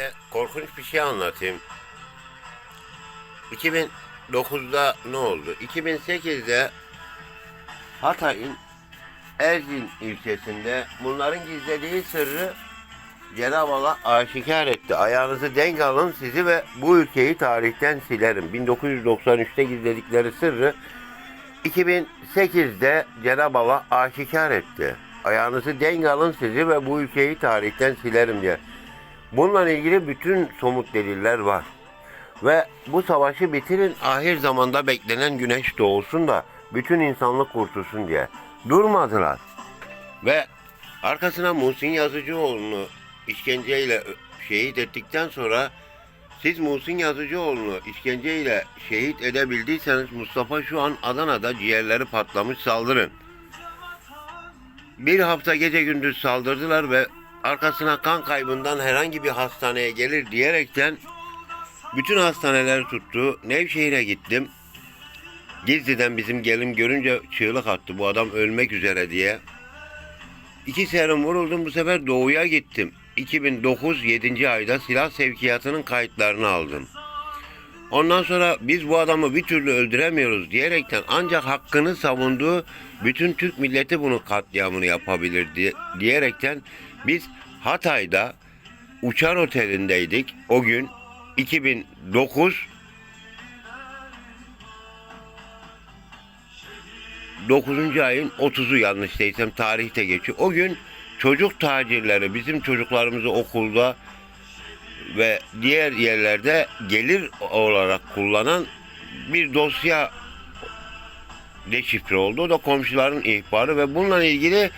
E, Korkunç bir şey anlatayım. 2009'da ne oldu? 2008'de Hatay'ın Erzin ilçesinde bunların gizlediği sırrı Cenab-ı Allah aşikar etti. Ayağınızı denk alın sizi ve bu ülkeyi tarihten silerim. 1993'te gizledikleri sırrı 2008'de Cenab-ı Allah aşikar etti. Ayağınızı denk alın sizi ve bu ülkeyi tarihten silerim diye. Bununla ilgili bütün somut deliller var. Ve bu savaşı bitirin ahir zamanda beklenen güneş doğulsun da bütün insanlık kurtulsun diye. Durmadılar. Ve arkasına Muhsin Yazıcıoğlu'nu işkenceyle şehit ettikten sonra siz Muhsin Yazıcıoğlu'nu işkenceyle şehit edebildiyseniz Mustafa şu an Adana'da ciğerleri patlamış saldırın. Bir hafta gece gündüz saldırdılar ve arkasına kan kaybından herhangi bir hastaneye gelir diyerekten bütün hastaneler tuttu. Nevşehir'e gittim. Gizli'den bizim gelin görünce çığlık attı bu adam ölmek üzere diye. İki serum vuruldum bu sefer doğuya gittim. 2009 7. ayda silah sevkiyatının kayıtlarını aldım. Ondan sonra biz bu adamı bir türlü öldüremiyoruz diyerekten ancak hakkını savunduğu bütün Türk milleti bunu katliamını yapabilir diye, diyerekten biz Hatay'da Uçar Oteli'ndeydik. O gün 2009 9. ayın 30'u yanlış değilsem tarihte geçiyor. O gün çocuk tacirleri bizim çocuklarımızı okulda ve diğer yerlerde gelir olarak kullanan bir dosya deşifre oldu. O da komşuların ihbarı ve bununla ilgili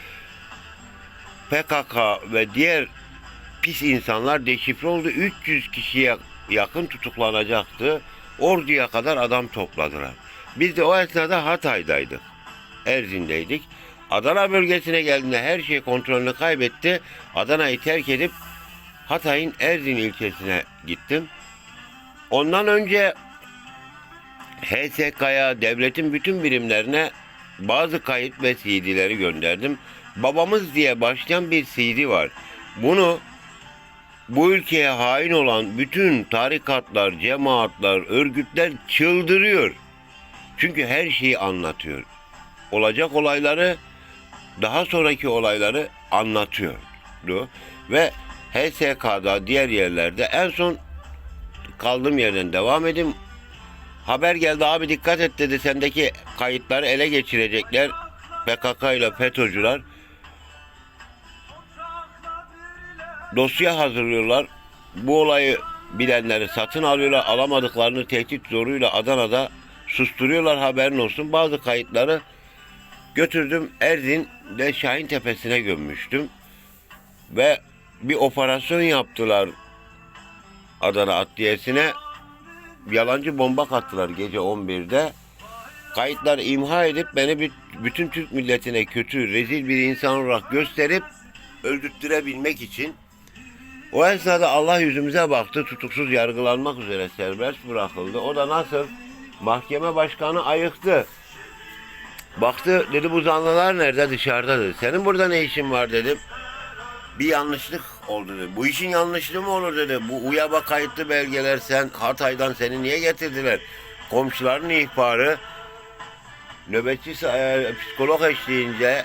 PKK ve diğer pis insanlar deşifre oldu. 300 kişiye yakın tutuklanacaktı. Orduya kadar adam topladılar. Biz de o esnada Hatay'daydık. Erzin'deydik. Adana bölgesine geldiğinde her şey kontrolünü kaybetti. Adana'yı terk edip Hatay'ın Erzin ilçesine gittim. Ondan önce HSK'ya, devletin bütün birimlerine bazı kayıt ve CD'leri gönderdim. Babamız diye başlayan bir CD var. Bunu bu ülkeye hain olan bütün tarikatlar, cemaatler, örgütler çıldırıyor. Çünkü her şeyi anlatıyor. Olacak olayları, daha sonraki olayları anlatıyordu. Ve HSK'da, diğer yerlerde en son kaldığım yerden devam edeyim. Haber geldi abi dikkat et dedi sendeki kayıtları ele geçirecekler. PKK ile FETÖ'cüler. Dosya hazırlıyorlar. Bu olayı bilenleri satın alıyorlar. Alamadıklarını tehdit zoruyla Adana'da susturuyorlar haberin olsun. Bazı kayıtları götürdüm Erzin'de Şahin Tepesi'ne gömmüştüm. Ve bir operasyon yaptılar Adana Adliyesi'ne. Yalancı bomba kattılar gece 11'de. Kayıtlar imha edip beni bütün Türk milletine kötü, rezil bir insan olarak gösterip öldürttürebilmek için o esnada Allah yüzümüze baktı. Tutuksuz yargılanmak üzere serbest bırakıldı. O da nasıl? Mahkeme başkanı ayıktı. Baktı dedi bu zanlılar nerede dışarıda dedi. Senin burada ne işin var dedim. Bir yanlışlık oldu dedi. Bu işin yanlışlığı mı olur dedi. Bu UYAB'a kayıtlı belgeler sen Hatay'dan seni niye getirdiler? Komşuların ihbarı nöbetçi e, psikolog eşliğince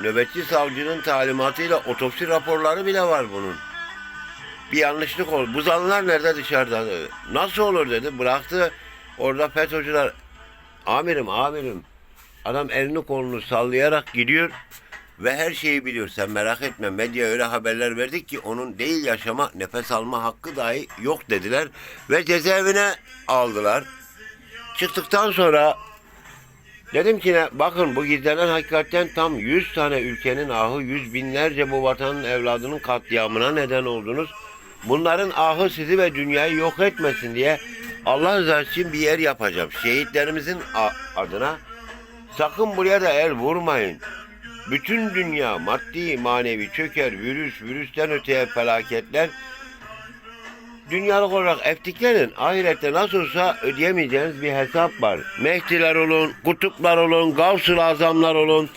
nöbetçi savcının talimatıyla otopsi raporları bile var bunun. Bir yanlışlık oldu. Bu zanlılar nerede dışarıda. Nasıl olur dedi. Bıraktı orada FETÖ'cüler Amirim amirim. Adam elini kolunu sallayarak gidiyor ve her şeyi biliyor. Sen merak etme. Medya öyle haberler verdik ki onun değil yaşama, nefes alma hakkı dahi yok dediler. Ve cezaevine aldılar. Çıktıktan sonra dedim ki ne, bakın bu gizlenen hakikaten tam 100 tane ülkenin ahı, yüz binlerce bu vatanın evladının katliamına neden oldunuz. Bunların ahı sizi ve dünyayı yok etmesin diye Allah rızası için bir yer yapacağım. Şehitlerimizin adına sakın buraya da el vurmayın. Bütün dünya maddi manevi çöker, virüs, virüsten öteye felaketler. Dünyalık olarak eftiklerin ahirette nasıl olsa ödeyemeyeceğiniz bir hesap var. Mehdiler olun, kutuplar olun, gavsul azamlar olun.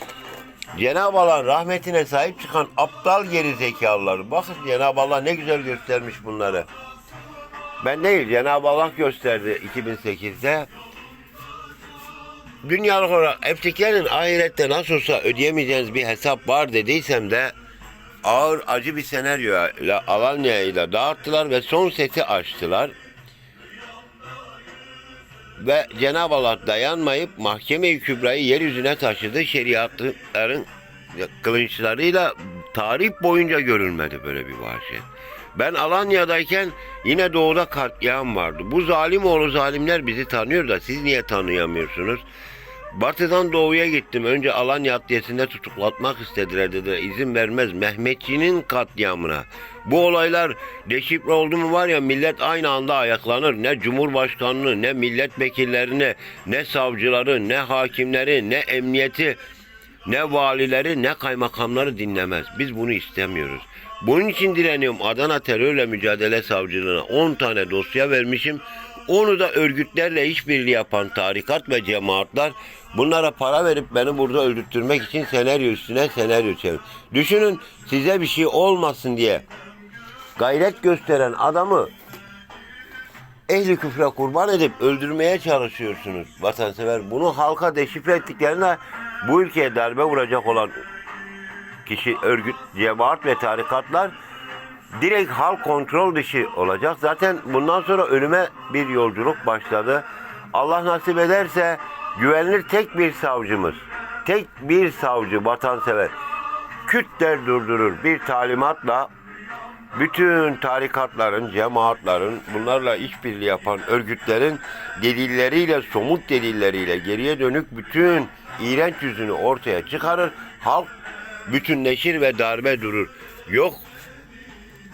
Cenab-ı Allah'ın rahmetine sahip çıkan aptal geri zekalılar. Bakın Cenab-ı Allah ne güzel göstermiş bunları. Ben değil Cenab-ı Allah gösterdi 2008'de. Dünyalık olarak Eftiklerin ahirette nasıl olsa ödeyemeyeceğiniz bir hesap var dediysem de ağır acı bir senaryo ile Alanya ile dağıttılar ve son seti açtılar. Ve Cenab-ı Allah dayanmayıp mahkeme-i kübrayı yeryüzüne taşıdı. Şeriatların kılınçlarıyla tarih boyunca görülmedi böyle bir vahşet. Ben Alanya'dayken yine doğuda katliam vardı. Bu zalim oğlu zalimler bizi tanıyor da siz niye tanıyamıyorsunuz? Batıdan doğuya gittim. Önce Alanya Adliyesi'nde tutuklatmak istediler dediler. İzin vermez. Mehmetçinin katliamına. Bu olaylar deşifre oldu mu var ya millet aynı anda ayaklanır. Ne Cumhurbaşkanını, ne milletvekillerini, ne savcıları, ne hakimleri, ne emniyeti, ne valileri, ne kaymakamları dinlemez. Biz bunu istemiyoruz. Bunun için direniyorum. Adana Terörle Mücadele Savcılığına 10 tane dosya vermişim. Onu da örgütlerle işbirliği yapan tarikat ve cemaatler bunlara para verip beni burada öldürtmek için senaryo üstüne senaryo çevir. Düşünün size bir şey olmasın diye gayret gösteren adamı ehli küfre kurban edip öldürmeye çalışıyorsunuz vatansever. Bunu halka deşifre ettiklerinde bu ülkeye darbe vuracak olan kişi, örgüt, cemaat ve tarikatlar direkt halk kontrol dışı olacak. Zaten bundan sonra ölüme bir yolculuk başladı. Allah nasip ederse güvenilir tek bir savcımız, tek bir savcı vatansever küt durdurur bir talimatla bütün tarikatların, cemaatlerin, bunlarla işbirliği yapan örgütlerin delilleriyle, somut delilleriyle geriye dönük bütün iğrenç yüzünü ortaya çıkarır. Halk bütünleşir ve darbe durur. Yok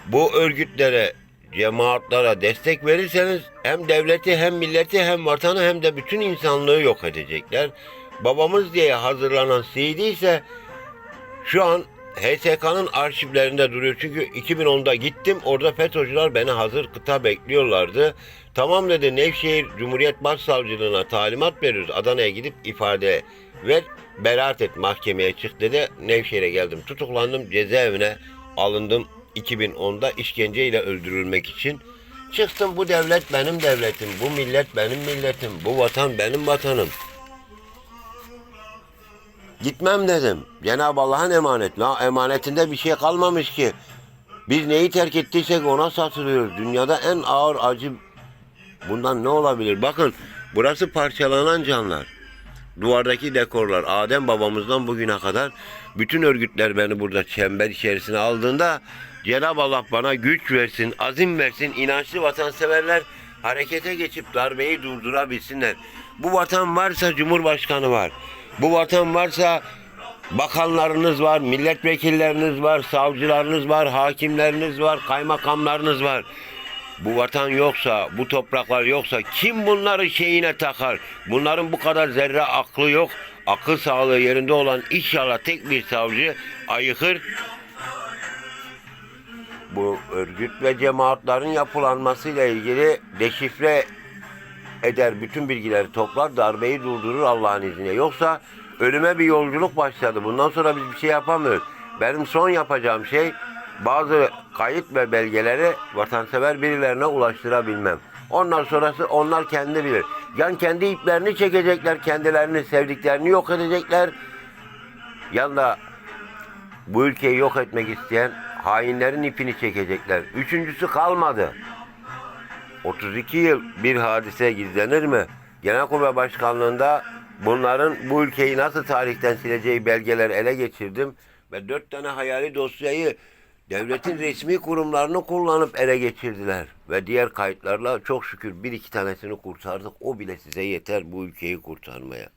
bu örgütlere, cemaatlara destek verirseniz hem devleti hem milleti hem vatanı hem de bütün insanlığı yok edecekler. Babamız diye hazırlanan CD ise şu an HSK'nın arşivlerinde duruyor. Çünkü 2010'da gittim. Orada FETÖ'cüler beni hazır kıta bekliyorlardı. Tamam dedi Nevşehir Cumhuriyet Başsavcılığına talimat veriyoruz. Adana'ya gidip ifade ver. Beraat et mahkemeye çık dedi. Nevşehir'e geldim. Tutuklandım. Cezaevine alındım. 2010'da işkenceyle öldürülmek için. Çıktım bu devlet benim devletim. Bu millet benim milletim. Bu vatan benim vatanım. Gitmem dedim. Cenab-ı Allah'ın emanet. La emanetinde bir şey kalmamış ki. Biz neyi terk ettiysek ona satılıyoruz. Dünyada en ağır acı bundan ne olabilir? Bakın burası parçalanan canlar. Duvardaki dekorlar Adem babamızdan bugüne kadar bütün örgütler beni burada çember içerisine aldığında Cenab-ı Allah bana güç versin, azim versin, inançlı vatanseverler harekete geçip darbeyi durdurabilsinler. Bu vatan varsa Cumhurbaşkanı var. Bu vatan varsa bakanlarınız var, milletvekilleriniz var, savcılarınız var, hakimleriniz var, kaymakamlarınız var. Bu vatan yoksa, bu topraklar yoksa kim bunları şeyine takar? Bunların bu kadar zerre aklı yok. Akıl sağlığı yerinde olan inşallah tek bir savcı ayıkır. Bu örgüt ve cemaatlerin yapılanmasıyla ilgili deşifre eder bütün bilgileri toplar darbeyi durdurur Allah'ın izniyle. Yoksa ölüme bir yolculuk başladı. Bundan sonra biz bir şey yapamıyoruz. Benim son yapacağım şey bazı kayıt ve belgeleri vatansever birilerine ulaştırabilmem. Ondan sonrası onlar kendi bilir. Yani kendi iplerini çekecekler, kendilerini sevdiklerini yok edecekler. Yanında bu ülkeyi yok etmek isteyen hainlerin ipini çekecekler. Üçüncüsü kalmadı. 32 yıl bir hadise gizlenir mi? Genelkurmay Başkanlığında bunların bu ülkeyi nasıl tarihten sileceği belgeler ele geçirdim. Ve dört tane hayali dosyayı devletin resmi kurumlarını kullanıp ele geçirdiler. Ve diğer kayıtlarla çok şükür bir iki tanesini kurtardık. O bile size yeter bu ülkeyi kurtarmaya.